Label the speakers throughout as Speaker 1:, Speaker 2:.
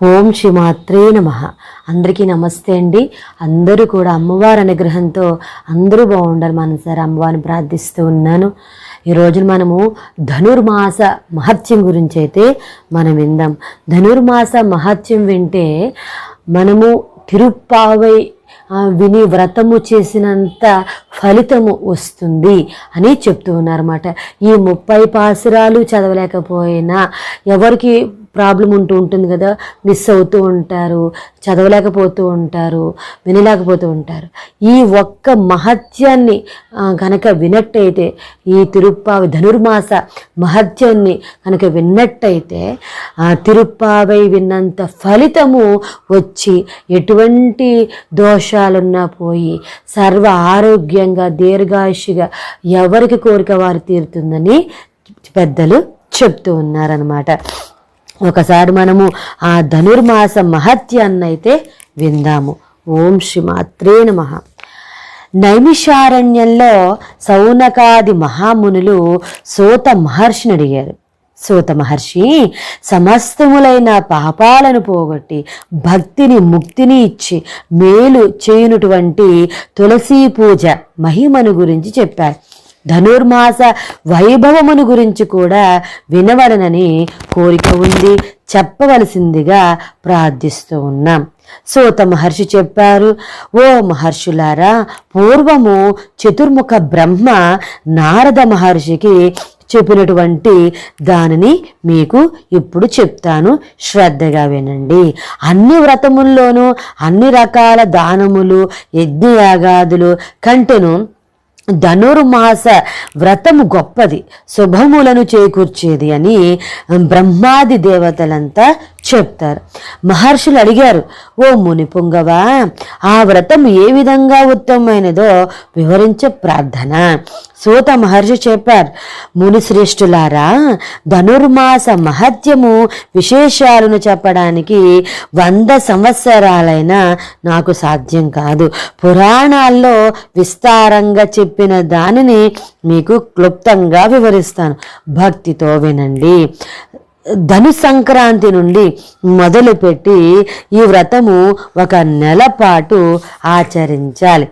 Speaker 1: ఓం శ్రీమాత్రే నమ. అందరికీ నమస్తే అండి. అందరూ కూడా అమ్మవారి అనుగ్రహంతో అందరూ బాగుండాలి మనసారి అమ్మవారిని ప్రార్థిస్తూ ఉన్నాను. ఈ రోజున మనము ధనుర్మాస మహత్యం గురించి అయితే మనం విందాం. ధనుర్మాస మహత్యం వింటే మనము తిరుప్పావై విని వ్రతము చేసినంత ఫలితము వస్తుంది అని చెప్తూ ఉన్నారన్నమాట. ఈ ముప్పై పాసురాలు చదవలేకపోయినా ఎవరికి ప్రాబ్లం ఉంటూ ఉంటుంది కదా మిస్ అవుతూ ఉంటారు చదవలేకపోతూ ఉంటారు వినలేకపోతూ ఉంటారు. ఈ ఒక్క మహత్యాన్ని కనుక వినట్టయితే ఈ తిరుప్పావి ధనుర్మాస మహత్యాన్ని కనుక విన్నట్టయితే ఆ తిరుప్పావై విన్నంత ఫలితము వచ్చి ఎటువంటి దోషాలున్నా పోయి సర్వ ఆరోగ్యంగా దీర్ఘాయుషిగా ఎవరికి కోరిక వారు తీరుతుందని పెద్దలు చెప్తూ ఉన్నారనమాట ఒకసారి మనము ఆ ధనుర్మాస మహత్యాన్నైతే విందాము. ఓం శ్రీ మాత్రే నైమిషారణ్యంలో సౌనకాది మహామునులు సోత మహర్షిని అడిగారు. సూత మహర్షి సమస్తములైన పాపాలను పోగొట్టి భక్తిని ముక్తిని ఇచ్చి మేలు చేయునటువంటి తులసీ పూజ మహిమను గురించి చెప్పారు. ధనుర్మాస వైభవమును గురించి కూడా వినవలనని కోరిక ఉంది. చెప్పవలసిందిగా ప్రార్థిస్తూ ఉన్నాం. సోత మహర్షి చెప్పారు ఓ మహర్షులారా పూర్వము చతుర్ముఖ బ్రహ్మ నారద మహర్షికి చెప్పినటువంటి దానిని మీకు ఇప్పుడు చెప్తాను. శ్రద్ధగా వినండి. అన్ని వ్రతముల్లోనూ అన్ని రకాల దానములు యజ్ఞయాగాదులు కంటెను ధనుర్మాస వ్రతము గొప్పది. శుభములను చేకూర్చేది అని బ్రహ్మాది దేవతలంతా చెప్తారు. మహర్షులు అడిగారు ఓ ముని పుంగవా ఆ వ్రతం ఏ విధంగా ఉత్తమమైనదో వివరించే ప్రార్థన. సూత మహర్షి చెప్పారు ముని శ్రేష్ఠులారా ధనుర్మాస మహత్యము విశేషాలను చెప్పడానికి వంద సంవత్సరాలైనా నాకు సాధ్యం కాదు. పురాణాల్లో విస్తారంగా చెప్పిన దానిని మీకు క్లుప్తంగా వివరిస్తాను. భక్తితో వినండి. ధను సంక్రాంతి నుండి మొదలుపెట్టి ఈ వ్రతము ఒక నెల పాటు ఆచరించాలి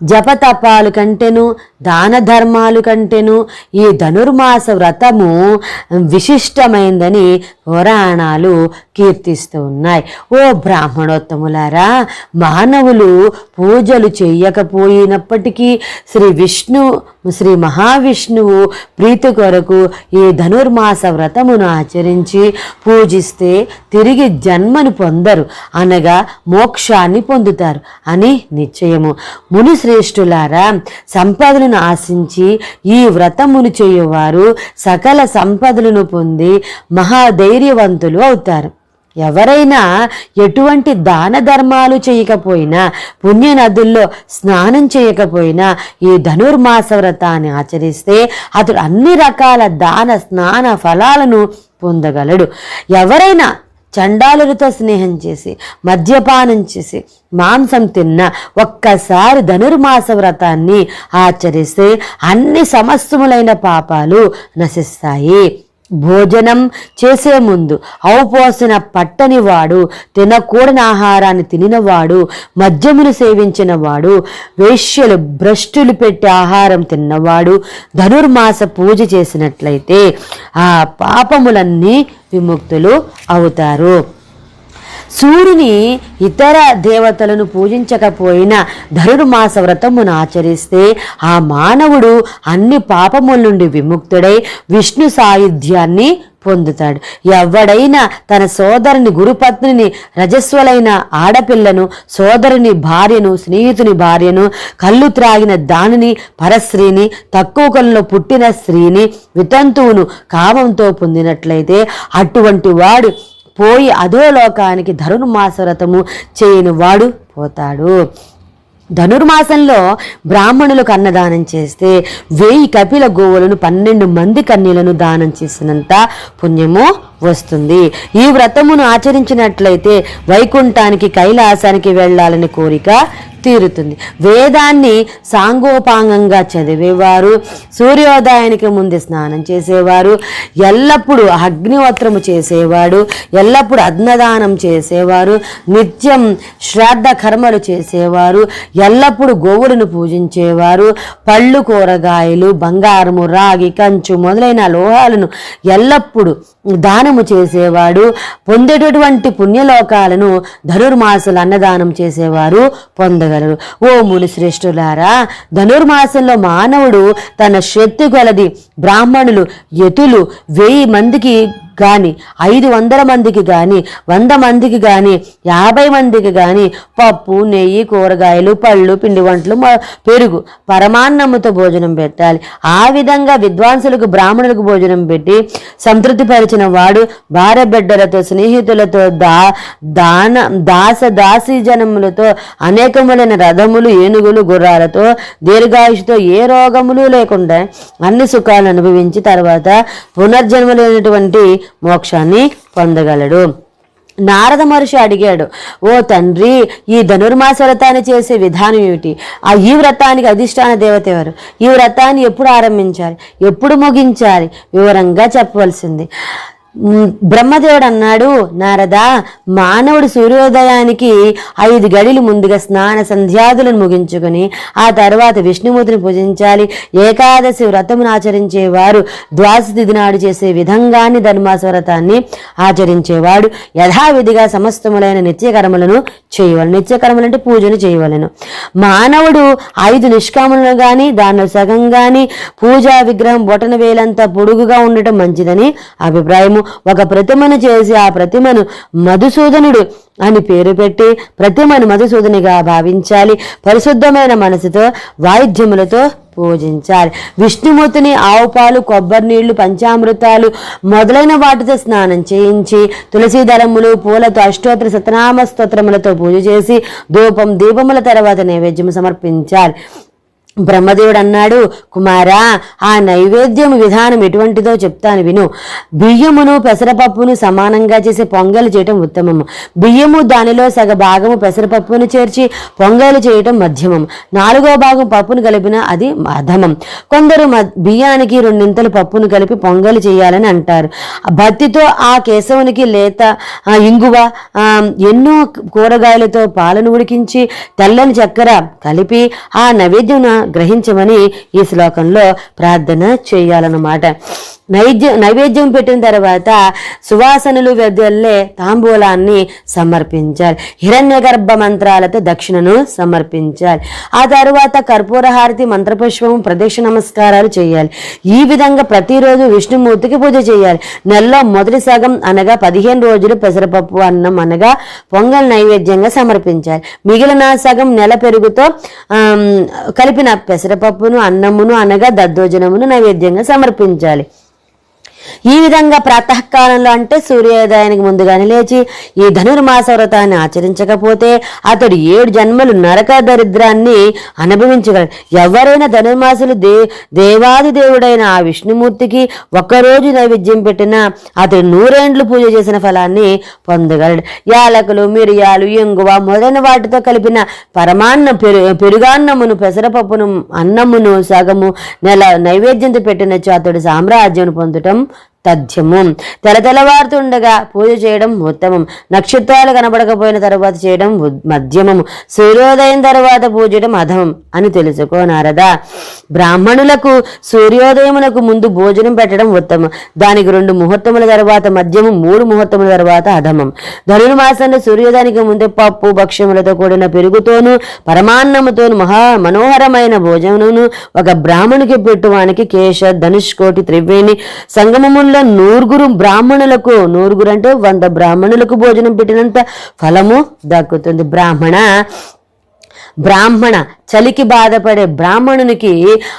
Speaker 1: జపతపాలు కంటెను దాన ధర్మాలు కంటేను ఈ ధనుర్మాస వ్రతము విశిష్టమైందని పురాణాలు కీర్తిస్తూ ఉన్నాయి. ఓ బ్రాహ్మణోత్తములారా మానవులు పూజలు చేయకపోయినప్పటికీ శ్రీ విష్ణు శ్రీ మహావిష్ణువు ప్రీతి కొరకు ఈ ధనుర్మాస వ్రతమును ఆచరించి పూజిస్తే తిరిగి జన్మను పొందరు. అనగా మోక్షాన్ని పొందుతారు. అని నిశ్చయము. ముని శ్రేష్ఠులారా సంపదలను ఆశించి ఈ వ్రతమును చేయువారు సకల సంపదలను పొంది మహాధైర్యవంతులు అవుతారు. ఎవరైనా ఎటువంటి దాన ధర్మాలు చేయకపోయినా పుణ్య నదుల్లో స్నానం చేయకపోయినా ఈ ధనుర్మాస వ్రతాన్ని ఆచరిస్తే అతడు అన్ని రకాల దాన స్నాన ఫలాలను పొందగలడు. ఎవరైనా చండాలులతో స్నేహం చేసి మద్యపానం చేసి మాంసం తిన్న ఒక్కసారి ధనుర్మాస వ్రతాన్ని ఆచరిస్తే అన్ని సమస్తములైన పాపాలు నశిస్తాయి. భోజనం చేసే ముందు ఔపోసిన పట్టని వాడు తినకూడని ఆహారాన్ని తినినవాడు మద్యమును సేవించిన వాడు వేశ్యలు భ్రష్టులు పెట్టి ఆహారం తిన్నవాడు ధనుర్మాస పూజ చేసినట్లయితే ఆ పాపములన్నీ విముక్తులు అవుతారు. సూర్యుని ఇతర దేవతలను పూజించకపోయినా ధనుర్మాస వ్రతమును ఆచరిస్తే ఆ మానవుడు అన్ని పాపముల నుండి విముక్తుడై విష్ణు సాయుధ్యాన్ని పొందుతాడు. ఎవడైనా తన సోదరుని గురుపత్నిని రజస్వలైన ఆడపిల్లను సోదరుని భార్యను స్నేహితుని భార్యను కళ్ళు త్రాగిన దానిని పరస్త్రీని తక్కువ కళ్ళలో పుట్టిన స్త్రీని వితంతువును కామంతో పొందినట్లయితే అటువంటి వాడు పోయి అధోలోకానికి ధనుర్మాస వ్రతము చేయని వాడు పోతాడు. ధనుర్మాసంలో బ్రాహ్మణులకు అన్నదానం చేస్తే వెయ్యి కపిల గోవులను పన్నెండు మంది కన్యలను దానం చేసినంత పుణ్యము వస్తుంది. ఈ వ్రతమును ఆచరించినట్లయితే వైకుంఠానికి కైలాసానికి వెళ్ళాలని కోరిక తీరుతుంది. వేదాన్ని సాంగోపాంగంగా చదివేవారు సూర్యోదయానికి ముందు స్నానం చేసేవారు ఎల్లప్పుడూ అగ్నివత్రము చేసేవాడు ఎల్లప్పుడూ అన్నదానం చేసేవారు నిత్యం శ్రాద్ధ కర్మలు చేసేవారు ఎల్లప్పుడూ గోవులను పూజించేవారు పళ్ళు కూరగాయలు బంగారము రాగి కంచు మొదలైన లోహాలను ఎల్లప్పుడూ దానము చేసేవాడు పొందేటటువంటి పుణ్యలోకాలను ధనుర్మాసలు అన్నదానం చేసేవారు పొందగలరు. ఓ ముని శ్రేష్ఠులారా ధనుర్మాసంలో మానవుడు తన శక్తి కొలది బ్రాహ్మణులు యతులు వెయ్యి మందికి కానీ ఐదు వందల మందికి కానీ వంద మందికి కానీ యాభై మందికి కానీ పప్పు నెయ్యి కూరగాయలు పళ్ళు పిండి వంటలు పెరుగు. పరమాన్నముతో భోజనం పెట్టాలి. ఆ విధంగా విద్వాంసులకు బ్రాహ్మణులకు భోజనం పెట్టి సంతృప్తిపరిచిన వాడు భార్య బిడ్డలతో స్నేహితులతో దా దాన దాస దాసీ జనములతో అనేకములైన రథములు ఏనుగులు గుర్రాలతో దీర్ఘాయుషుతో ఏ రోగములు లేకుండా అన్ని సుఖాలను అనుభవించి తర్వాత పునర్జన్మ లేనటువంటి మోక్షాన్ని పొందగలడు. నారద మహర్షి అడిగాడు ఓ తండ్రి ఈ ధనుర్మాస వ్రతాన్ని చేసే విధానం ఏమిటి? ఆ ఈ వ్రతానికి అధిష్టాన దేవత ఎవరు? ఈ వ్రతాన్ని ఎప్పుడు ఆరంభించాలి? ఎప్పుడు ముగించాలి? వివరంగా చెప్పవలసింది. బ్రహ్మదేవుడు అన్నాడు నారదా మానవుడు సూర్యోదయానికి ఐదు గడిలు ముందుగా స్నాన సంధ్యాదులను ముగించుకొని ఆ తర్వాత విష్ణుమూర్తిని పూజించాలి. ఏకాదశి వ్రతమును ఆచరించేవారు ద్వాదశి తిథి నాడు చేసే విధంగానే ధర్మాస వ్రతాన్ని ఆచరించేవాడు. యథావిధిగా సమస్తములైన నిత్యకర్మలను చేయవలను. నిత్యకర్మలు అంటే పూజను చేయవలను. మానవుడు ఐదు నిష్కాములను గాని దానిలో సగం గాని పూజా విగ్రహం బొటన వేలంతా పొడుగుగా ఉండటం మంచిదని అభిప్రాయము. ఒక ప్రతిమను చేసి ఆ ప్రతిమను మధుసూదనుడు అని పేరు పెట్టి ప్రతిమను మధుసూదనిగా భావించాలి. పరిశుద్ధమైన మనసుతో వాయిద్యములతో పూజించాలి. విష్ణుమూర్తిని ఆవు పాలు కొబ్బరి నీళ్ళు పంచామృతాలు మొదలైన వాటితో స్నానం చేయించి తులసి దళములు పూలతో అష్టోత్తర సతనామ స్తోత్రములతో పూజ చేసి ధూపం దీపముల తర్వాత నైవేద్యం సమర్పించాలి. బ్రహ్మదేవుడు అన్నాడు కుమారా ఆ నైవేద్యం విధానం ఎటువంటిదో చెప్తాను విను. బియ్యమును పెసరపప్పును సమానంగా చేసి పొంగలు చేయటం ఉత్తమము. బియ్యము దానిలో సగ భాగము పెసరపప్పును చేర్చి పొంగలు చేయటం మధ్యమం. నాలుగో భాగం పప్పును కలిపిన అది మధమం కొందరు బియ్యానికి రెండింతలు పప్పును కలిపి పొంగలు చేయాలని అంటారు. భత్తితో ఆ కేశవునికి లేత ఇంగువ ఎన్నో కూరగాయలతో పాలను ఉడికించి తెల్లని చక్కెర కలిపి ఆ నైవేద్యం గ్రహించమని ఈ శ్లోకంలో ప్రార్థన చేయాలన్నమాట. నైద్య నైవేద్యం పెట్టిన తర్వాత సువాసనలు వెదల్లే తాంబూలాన్ని సమర్పించాలి. హిరణ్య గర్భ మంత్రాలతో దక్షిణను సమర్పించాలి. ఆ తర్వాత కర్పూరహారతి మంత్రపుష్పము ప్రదక్షిణ నమస్కారాలు చేయాలి. ఈ విధంగా ప్రతిరోజు విష్ణుమూర్తికి పూజ చేయాలి. నెలలో మొదటి సగం అనగా పదిహేను రోజులు పెసరపప్పు అన్నం అనగా పొంగల్ నైవేద్యంగా సమర్పించాలి. మిగిలిన సగం నెల పెరుగుతో కలిపిన పెసరపప్పును అన్నమును అనగా దద్దోజనమును నైవేద్యంగా సమర్పించాలి. ఈ విధంగా ప్రాతకాలంలో అంటే సూర్యోదయానికి ముందుగానే లేచి ఈ ధనుర్మాస వ్రతాన్ని ఆచరించకపోతే అతడు ఏడు జన్మలు నరక దరిద్రాన్ని అనుభవించగలడు ఎవరైనా ధనుర్మాసులు దే దేవాది దేవుడైన ఆ విష్ణుమూర్తికి ఒక్కరోజు నైవేద్యం పెట్టినా అతడు నూరేండ్లు పూజ చేసిన ఫలాన్ని పొందగలడు. యాలకులు మిరియాలు ఎంగువ మొదలైన వాటితో కలిపిన పరమాన్న పెరు పెరుగాన్నమును పెసరపప్పును అన్నమును సగము నెల నైవేద్యంతో పెట్టినచ్చు అతడు సామ్రాజ్యం పొందటం తథ్యము. తెలతెలవారుతుండగా పూజ చేయడం ఉత్తమం. నక్షత్రాలు కనబడకపోయిన తర్వాత చేయడం మధ్యమము. సూర్యోదయం తర్వాత పూజడం అధమం అని తెలుసుకో నారద. బ్రాహ్మణులకు సూర్యోదయమునకు ముందు భోజనం పెట్టడం ఉత్తమం. దానికి రెండు ముహూర్తముల తర్వాత మద్యము మూడు ముహూర్తముల తర్వాత అధమం. ధనుర్మాసంలో సూర్యోదయానికి ముందే పప్పు భక్ష్యములతో కూడిన పెరుగుతోనూ పరమాన్నముతోను మహా మనోహరమైన భోజనమును ఒక బ్రాహ్మణునికి పెట్టువానికి కేశ ధనుష్కోటి త్రివేణి సంగమముల్లో నూరుగురు బ్రాహ్మణులకు నూరుగురు అంటే వంద బ్రాహ్మణులకు భోజనం పెట్టినంత ఫలము దక్కుతుంది. బ్రాహ్మణ బ్రాహ్మణ చలికి బాధపడే బ్రాహ్మణునికి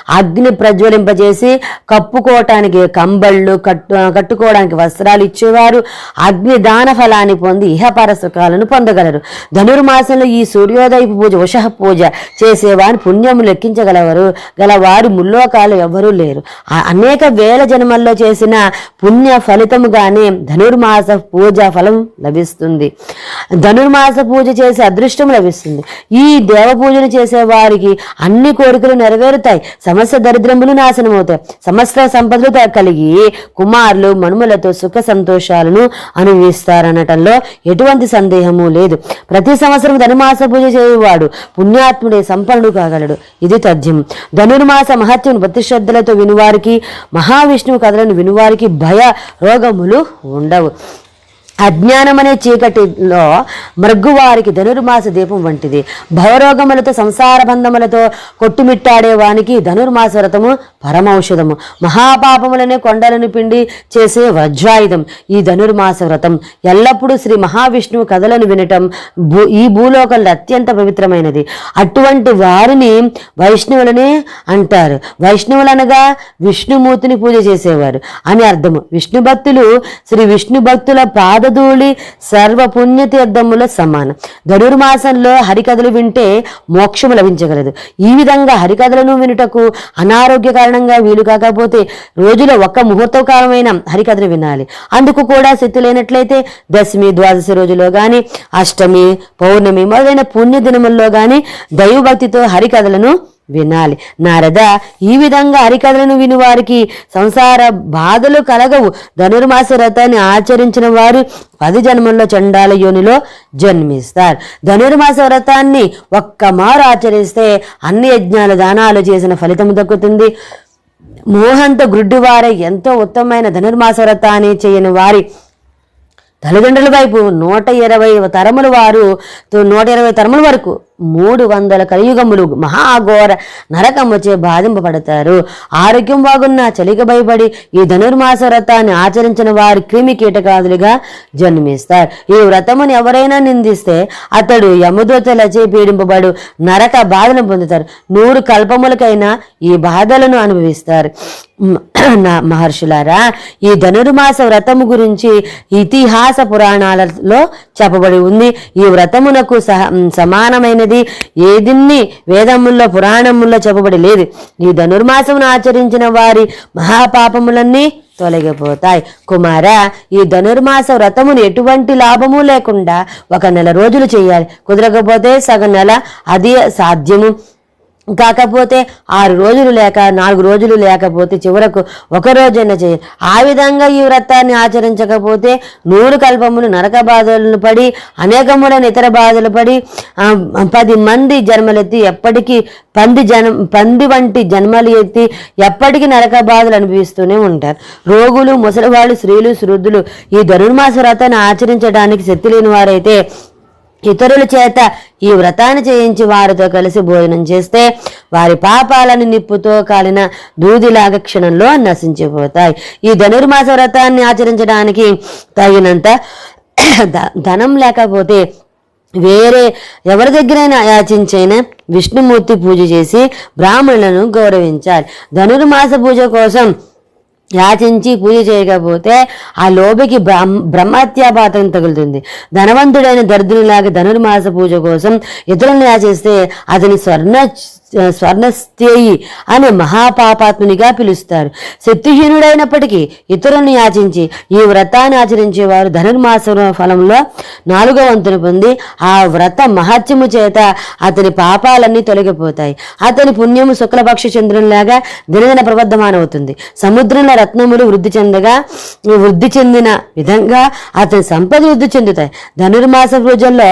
Speaker 1: అగ్ని ప్రజ్వలింపజేసి కప్పుకోవటానికి కంబళ్ళు కట్టు కట్టుకోవడానికి వస్త్రాలు ఇచ్చేవారు. అగ్ని దాన ఫలాన్ని పొంది ఇహపర సుఖాలను పొందగలరు. ధనుర్మాసంలో ఈ సూర్యోదయపు పూజ ఉషః పూజ చేసేవారు పుణ్యము లెక్కించగలవారు. గలవారు ముల్లోకాలు ఎవరూ లేరు. అనేక వేల జన్మల్లో చేసిన పుణ్య ఫలితముగానే ధనుర్మాస పూజ ఫలం లభిస్తుంది. ధనుర్మాస పూజ చేసే అదృష్టం లభిస్తుంది. ఈ దేవ పూజను చేసేవారు వారికి అన్ని కోరికలు నెరవేరుతాయి. సమస్త దరిద్రములు నాశనమవుతాయి. సమస్త సంపదలు కలిగి కుమారులు మనుమలతో సుఖ సంతోషాలను అనుభవిస్తారనటంలో ఎటువంటి సందేహము లేదు. ప్రతి సంవత్సరం ధనుమాస పూజ చేయువాడు పుణ్యాత్ముడే సంపన్నుడు కాగలడు. ఇది తథ్యం. ధనుర్మాస మహత్యం భక్తి శ్రద్ధలతో వినువారికి మహావిష్ణువు కథలను వినువారికి భయ రోగములు ఉండవు. అజ్ఞానం అనే చీకటిలో మృగ్గువారికి ధనుర్మాస దీపం వంటిది. భవరోగములతో సంసార బంధములతో కొట్టుమిట్టాడే వానికి ధనుర్మాస వ్రతము పరమౌషధము. మహాపాపములనే కొండలను పిండి చేసే వజ్రాయుధం ఈ ధనుర్మాస వ్రతం. ఎల్లప్పుడూ శ్రీ మహావిష్ణువు కథలను వినటం భూ ఈ భూలోకంలో అత్యంత పవిత్రమైనది. అటువంటి వారిని వైష్ణవులనే అంటారు. వైష్ణవులనగా విష్ణుమూర్తిని పూజ చేసేవారు. అని అర్థము. విష్ణు భక్తులు శ్రీ విష్ణు భక్తుల ధూళి సర్వ పుణ్యతీర్థముల సమానం ధనుర్మాసంలో హరికథలు వింటే మోక్షము లభించగలదు. ఈ విధంగా హరికథలను వినుటకు అనారోగ్య కారణంగా వీలు కాకపోతే రోజులో ఒక్క ముహూర్త కాలమైన హరికథలు వినాలి. అందుకు కూడా శక్తి లేనట్లయితే దశమి ద్వాదశి రోజులో గాని అష్టమి పౌర్ణమి మొదలైన పుణ్య దినముల్లో గాని దైవభక్తితో హరికథలను వినాలి. నారద ఈ విధంగా హరికథలను విని వారికి సంసార బాధలు కలగవు. ధనుర్మాస వ్రతాన్ని ఆచరించిన వారు పది జన్మల్లో చండాల యోనిలో జన్మిస్తారు. ధనుర్మాస వ్రతాన్ని ఒక్క మారు ఆచరిస్తే అన్ని యజ్ఞాల దానాలు చేసిన ఫలితం దక్కుతుంది. మోహంతో గ్రుడ్డివారై ఎంతో ఉత్తమమైన ధనుర్మాస వ్రతాన్ని చేయని వారి తల్లిదండ్రుల వైపు నూట ఇరవై తరముల వారు నూట ఇరవై తరముల వరకు మూడు వందల కలియుగములు మహాఘోర నరకముచే బాధింపబడతారు. ఆరోగ్యం బాగున్న చలికి భయపడి ఈ ధనుర్మాస వ్రతాన్ని ఆచరించిన వారు క్రిమి కీటకాదులుగా జన్మిస్తారు. ఈ వ్రతమును ఎవరైనా నిందిస్తే అతడు యముదూతలచే పీడింపబడు నరక బాధను పొందుతారు. నూరు కల్పములకైనా ఈ బాధలను అనుభవిస్తారు. నా మహర్షులారా ఈ ధనుర్మాస వ్రతము గురించి ఇతిహాస పురాణాలలో చెప్పబడి ఉంది. ఈ వ్రతమునకు సహ సమానమైనది ఏదిన్ని వేదముల్లో పురాణముల్లో చెప్పబడి లేదు ఈ ధనుర్మాసమును ఆచరించిన వారి మహాపాపములన్నీ తొలగిపోతాయి. కుమార ఈ ధనుర్మాస వ్రతమును ఎటువంటి లాభము లేకుండా ఒక నెల రోజులు చేయాలి. కుదరకపోతే సగం నెల అది సాధ్యము. కాకపోతే ఆరు రోజులు లేక నాలుగు రోజులు లేకపోతే చివరకు ఒక రోజైనా చేయాలి ఆ విధంగా ఈ వ్రతాన్ని ఆచరించకపోతే నూరు కల్పములు నరక బాధలను పడి అనేకములైన ఇతర బాధలు పడి పది మంది జన్మలెత్తి ఎప్పటికీ పంది జన్మ పంది వంటి జన్మలు ఎత్తి ఎప్పటికీ నరక బాధలు అనిపిస్తూనే ఉంటారు. రోగులు ముసలివాళ్ళు స్త్రీలు శృద్ధులు ఈ ధనుర్మాస వ్రతాన్ని ఆచరించడానికి శక్తి లేని వారైతే ఇతరుల చేత ఈ వ్రతాన్ని చేయించి వారితో కలిసి భోజనం చేస్తే వారి పాపాలను నిప్పుతో కాలిన దూదిలాగా క్షణంలో నశించిపోతాయి. ఈ ధనుర్మాస వ్రతాన్ని ఆచరించడానికి తగినంత ధనం లేకపోతే వేరే ఎవరి దగ్గరైనా యాచించైనా విష్ణుమూర్తి పూజ చేసి బ్రాహ్మణులను గౌరవించాలి. ధనుర్మాస పూజ కోసం యాచించి పూజ చేయకపోతే ఆ లోబికి బ్రహ్మ బ్రహ్మత్యాపాతం తగులుతుంది. ధనవంతుడైన దరిద్రులాగా ధనుర్మాస పూజ కోసం ఇతరులను యాచిస్తే అతని స్వర్ణ స్వర్ణస్థేయి అనే మహాపాపాత్మునిగా పిలుస్తారు. శక్తిహీనుడైనప్పటికీ ఇతరులను యాచించి ఈ వ్రతాన్ని ఆచరించేవారు ధనుర్మాస ఫలంలో నాలుగో వంతును పొంది ఆ వ్రత మహత్యము చేత అతని పాపాలన్నీ తొలగిపోతాయి. అతని పుణ్యము శుక్లపక్ష చంద్రునిలాగా దినదిన ప్రబద్ధమానవుతుంది సముద్రంలో రత్నములు వృద్ధి చెందగా వృద్ధి చెందిన విధంగా అతని సంపద వృద్ధి చెందుతాయి. ధనుర్మాస పూజల్లో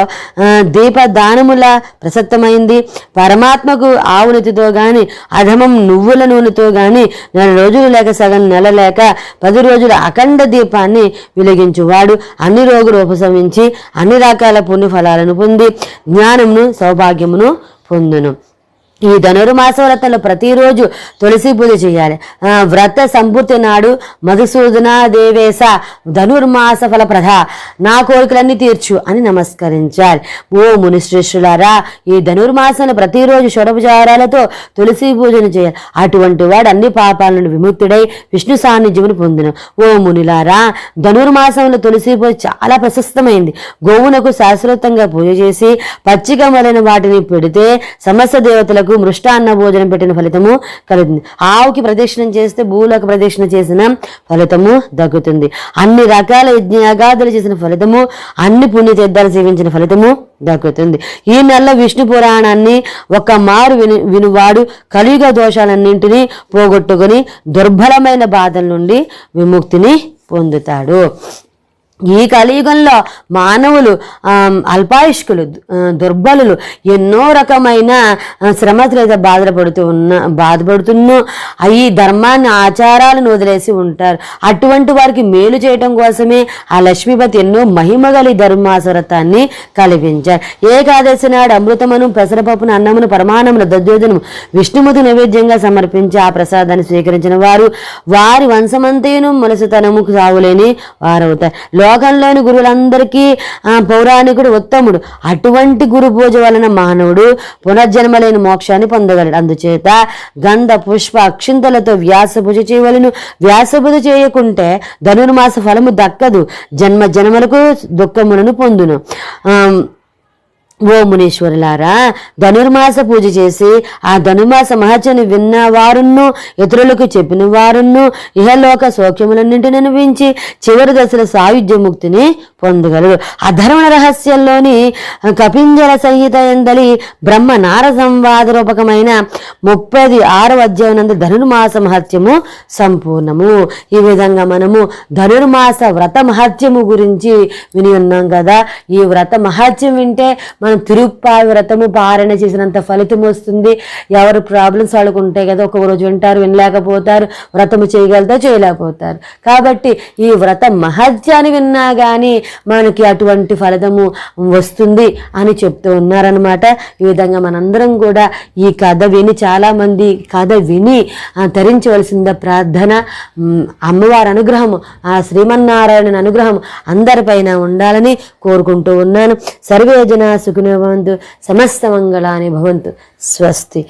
Speaker 1: దీప దానముల ప్రసక్తమైంది. పరమాత్మకు ఆవునతితో గాని అధమం నువ్వుల నూనెతో గాని నెల రోజులు లేక సగం నెల లేక పది రోజుల అఖండ దీపాన్ని వెలిగించువాడు. అన్ని రోగులు ఉపశమించి అన్ని రకాల పుణ్యఫలాలను పొంది జ్ఞానమును సౌభాగ్యమును పొందును. ఈ ధనుర్మాస వ్రతంలో ప్రతిరోజు తులసి పూజ చేయాలి. వ్రత సంపూర్తి నాడు మధుసూదన దేవేశ ధనుర్మాస ఫలప్రద. నా కోరికలన్నీ తీర్చు అని నమస్కరించాలి. ఓ మునిశ్రేష్ఠులారా ఈ ధనుర్మాసంలో ప్రతిరోజు షోడపచారాలతో తులసి పూజను చేయాలి. అటువంటి వాడు అన్ని పాపాల నుండి విముక్తుడై విష్ణు సాన్నిధ్యమును పొందిన. ఓ మునిలారా ధనుర్మాసంలో తులసి పూజ చాలా ప్రశస్తమైంది. గోవునకు శాశ్వతంగా పూజ చేసి పచ్చిక మొదలైన వాటిని పెడితే సమస్త దేవతలకు మృష్టాన్న భోజనం పెట్టిన ఫలితము కలుగుతుంది. ఆవుకి ప్రదక్షిణం చేస్తే భూలకు ప్రదక్షిణ చేసిన ఫలితము దక్కుతుంది. అన్ని రకాల యజ్ఞయాగాదులు చేసిన ఫలితము అన్ని పుణ్యతీర్థాలు సేవించిన ఫలితము దక్కుతుంది. ఈ నెల విష్ణు పురాణాన్ని ఒక మారు విని వినువాడు కలియుగ దోషాలన్నింటినీ పోగొట్టుకొని దుర్బలమైన బాధల నుండి విముక్తిని పొందుతాడు. ఈ కలియుగంలో మానవులు అల్పాయుష్కులు దుర్బలులు ఎన్నో రకమైన శ్రమ లేదా బాధపడుతూ ఉన్న బాధపడుతున్న ఈ ధర్మాన్ని ఆచారాలను వదిలేసి ఉంటారు. అటువంటి వారికి మేలు చేయటం కోసమే ఆ లక్ష్మీపతి ఎన్నో మహిమగలి ధర్మాసురతాన్ని కలిగించారు. ఏకాదశి నాడు అమృతమును పెసరపప్పును అన్నమును పరమాన్నమును దద్యోజనము విష్ణుమతి నైవేద్యంగా సమర్పించి ఆ ప్రసాదాన్ని స్వీకరించిన వారు వారి వంశమంతేను మనసుతనము సాగులేని వారవుతారు. లోకంలోని గురువులందరికీ పౌరాణికుడు ఉత్తముడు. అటువంటి గురు పూజ వలన మానవుడు పునర్జన్మ లేని మోక్షాన్ని పొందగలడు. అందుచేత గంధ పుష్ప అక్షింతలతో వ్యాస పూజ చేయవలను. వ్యాస పూజ చేయకుంటే ధనుర్మాస ఫలము దక్కదు. జన్మ జన్మలకు దుఃఖములను పొందును. ఆ, ఓ మునీశ్వరులారా ధనుర్మాస పూజ చేసి ఆ ధనుర్మాస మహత్యను విన్న వారును ఇతరులకు చెప్పిన వారును ఇహలోక సౌఖ్యములన్నింటిని అనుభవించి చివరి దశల సాయుధ్య ముక్తిని పొందగలరు. అధర్మ రహస్యంలోని కపింజల సంహిత ఎందలి బ్రహ్మ నార సంవాద రూపకమైన ముప్పై ఆరవ అధ్యాయనందు ధనుర్మాస మహత్యము సంపూర్ణము. ఈ విధంగా మనము ధనుర్మాస వ్రత మహత్యము గురించి విని ఉన్నాం కదా. ఈ వ్రత మహత్యం వింటే మనం తిరుప్పాయి వ్రతము పారణ చేసినంత ఫలితం వస్తుంది. ఎవరు ప్రాబ్లమ్స్ వాళ్ళకు ఉంటాయి కదా ఒక రోజు వింటారు వినలేకపోతారు వ్రతము చేయగలతో చేయలేకపోతారు. కాబట్టి ఈ వ్రత మహత్యాన్ని విన్నా కానీ మనకి అటువంటి ఫలితము వస్తుంది అని చెప్తూ ఉన్నారనమాట ఈ విధంగా మనందరం కూడా ఈ కథ విని చాలామంది కథ విని ఆ, ప్రార్థన అమ్మవారి అనుగ్రహము ఆ శ్రీమన్నారాయణ అనుగ్రహం అందరిపైన ఉండాలని కోరుకుంటూ ఉన్నాను. సర్వేజన సుఖ సుఖినో సమస్త మంగళాన్ని భవంతు స్వస్తి.